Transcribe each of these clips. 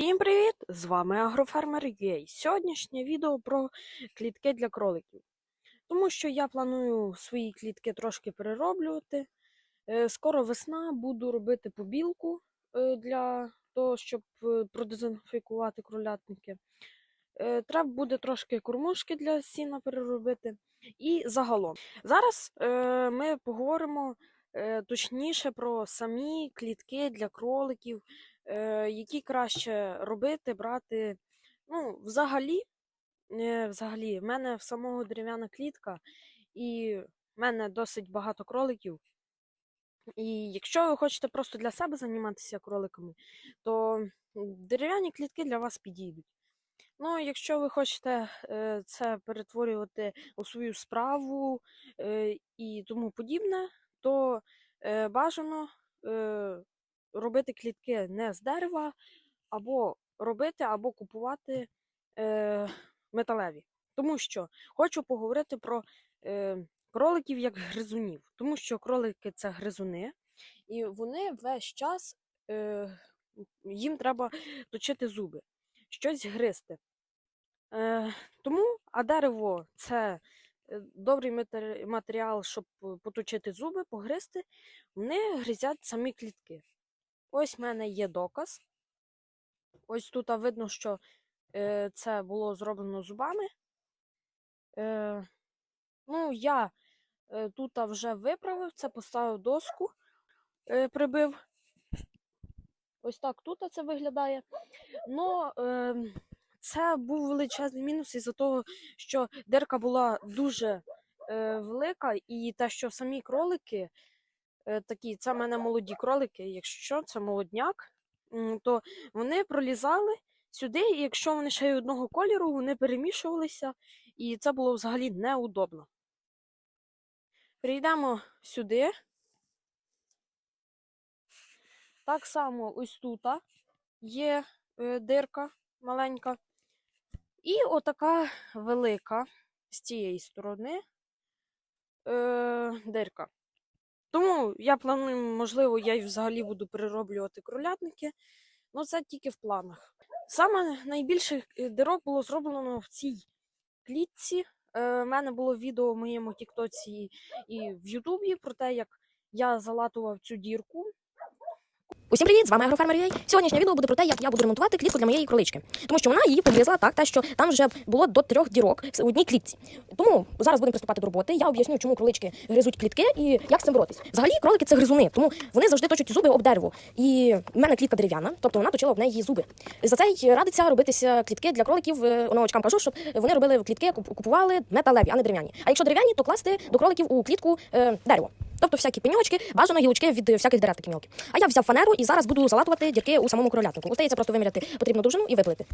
Всім привіт! З вами Агрофермер Юей. Сьогоднішнє відео про клітки для кроликів. Тому що я планую свої клітки трошки перероблювати. Е, Скоро весна, буду робити побілку е, для того, щоб е, продезінфікувати кролятники. Треба буде трошки кормушки для сіна переробити. І загалом. Зараз ми поговоримо точніше про самі клітки для кроликів які краще робити, брати. Ну, взагалі, е, взагалі, в мене в самого дерев'яна клітка, і в мене досить багато кроликів. І якщо ви хочете просто для себе займатися кроликами, то дерев'яні клітки для вас підійдуть. Ну, якщо ви хочете е, це перетворювати у свою справу е, і тому подібне, то е, бажано е, робити клітки не з дерева, або робити, або купувати е, металеві. Тому що хочу поговорити про е, кроликів як гризунів, тому що кролики це гризуни, і вони весь час е, їм треба точити зуби, щось гризти. Е, тому, а дерево це е, добрий матеріал, щоб е, поточити зуби, погризти, вони гризять самі клітки. Ось в мене є доказ. Ось тут видно, що е, це було зроблено зубами. Е, ну, я е, тут вже виправив це, поставив доску, е, прибив. Ось так тут це виглядає. Ну, е, це був величезний мінус із-за того, що дирка була дуже е, велика, і те, що самі кролики, такі, це в мене молоді кролики, якщо це молодняк, то вони пролізали сюди, і якщо вони ще й одного кольору, вони перемішувалися, і це було взагалі неудобно. Перейдемо сюди. Так само ось тут є е, дирка маленька. І отака велика з цієї сторони е, дирка. Тому я планую, можливо, я й взагалі буду перероблювати кролятники, але це тільки в планах. Саме найбільше е, дирок було зроблено в цій клітці. Е, У мене було відео в моєму Тіктоці і в Ютубі про те, як я залатував цю дірку. Усім привіт! З вами Агрофермер UA. Сьогоднішнє відео буде про те, як я буду ремонтувати клітку для моєї кролички. Тому що вона її погризла так, те, що там вже було до трьох дірок в одній клітці. Тому зараз будемо приступати до роботи. Я об'ясню, чому кролички гризуть клітки і як з цим боротись. Взагалі, кролики це гризуни, тому вони завжди точать зуби об дерево. І в мене клітка дерев'яна, тобто вона точила об неї зуби. За це й радиться робитися клітки для кроликів. Е, Новачкам кажу, щоб вони робили клітки, купували металеві, а не дерев'яні. А якщо дерев'яні, то класти до кроликів у клітку е, дерево. Тобто всякі пеньочки, бажано гілочки від всяких дерев такі мілкі. А я взяв фанеру і зараз буду залатувати дірки у самому кролятнику. Остається просто виміряти потрібну довжину і виплити.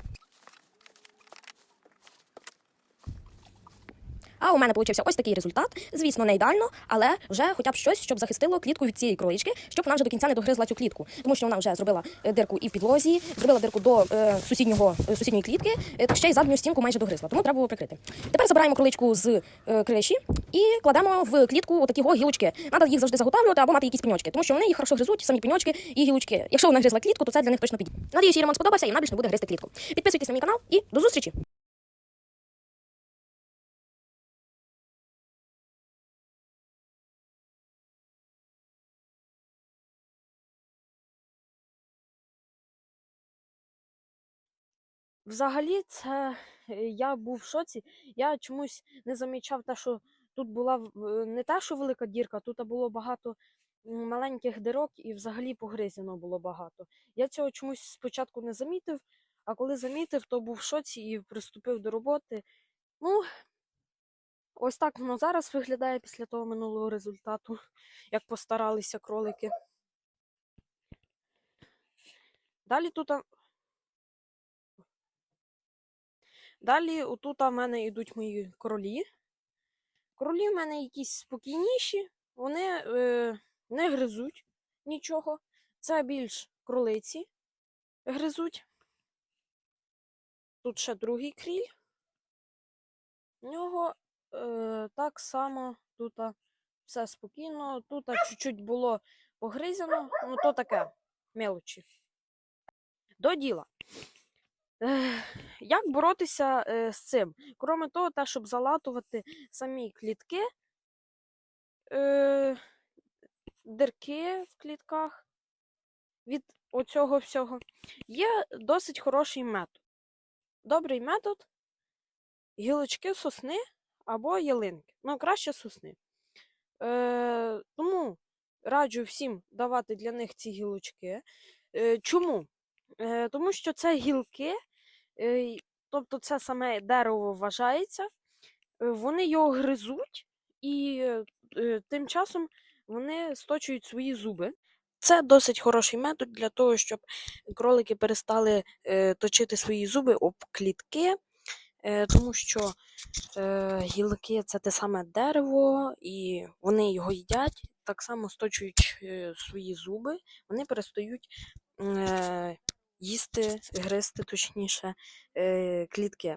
А у мене получився ось такий результат. Звісно, не ідеально, але вже хоча б щось, щоб захистило клітку від цієї кролички, щоб вона вже до кінця не догризла цю клітку. Тому що вона вже зробила е, дирку і в підлозі, зробила дирку до е, сусіднього е, сусідньої клітки, е, та ще й задню стінку майже догризла. Тому треба було прикрити. Тепер забираємо кроличку з е, криші і кладемо в клітку отакі го гілочки. Треба їх завжди заготавлювати або мати якісь пеньочки, тому що вони їх хорошо гризуть, самі пеньочки і гілочки. Якщо вона гризла клітку, то це для них точно підійде. Надіюсь, їй ремонт сподобався і вона більше не буде гризти клітку. Підписуйтесь на мій канал і до зустрічі! Взагалі, це е, я був в шоці. Я чомусь не замічав те, що тут була не та, що велика дірка, тут було багато маленьких дирок і взагалі погризено було багато. Я цього чомусь спочатку не замітив, а коли замітив, то був в шоці і приступив до роботи. Ну, ось так воно зараз виглядає після того минулого результату, як постаралися кролики. Далі тут. Далі отут в мене йдуть мої кролі. Кролі в мене якісь спокійніші, вони е, не гризуть нічого. Це більш кролиці гризуть. Тут ще другий кріль. В нього е, так само тут все спокійно. Тут чуть-чуть було погризено, ну то таке мелочі. До діла. Як боротися е, з цим? Кроме того, те, щоб залатувати самі клітки, е, дирки в клітках від оцього всього, є досить хороший метод. Добрий метод гілочки сосни або ялинки. Ну, краще сосни. Е, тому раджу всім давати для них ці гілочки. Е, чому? Е, тому що це гілки, е, тобто це саме дерево вважається, е, вони його гризуть і тим часом вони сточують свої зуби. Це досить хороший метод для того, щоб кролики перестали точити свої зуби об клітки, тому що гілки це те саме дерево, і вони його їдять, так само сточують свої зуби, вони перестають їсти, гризти, точніше, е, клітки.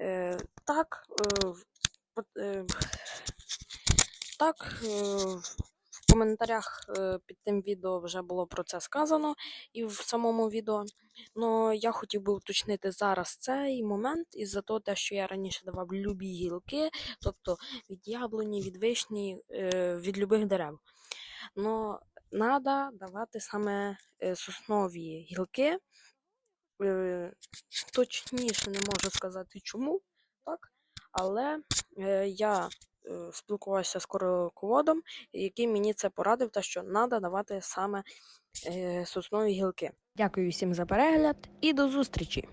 Е, так, е, так, в коментарях під тим відео вже було про це сказано і в самому відео. Ну, я хотів би уточнити зараз цей момент із-за того, те, що я раніше давав любі гілки, тобто від яблуні, від вишні, від любих дерев. Ну, треба давати саме е, соснові гілки. Е, точніше не можу сказати чому, так? але е, я е, спілкувався з короководом, який мені це порадив, те, що треба давати саме е, соснові гілки. Дякую всім за перегляд і до зустрічі!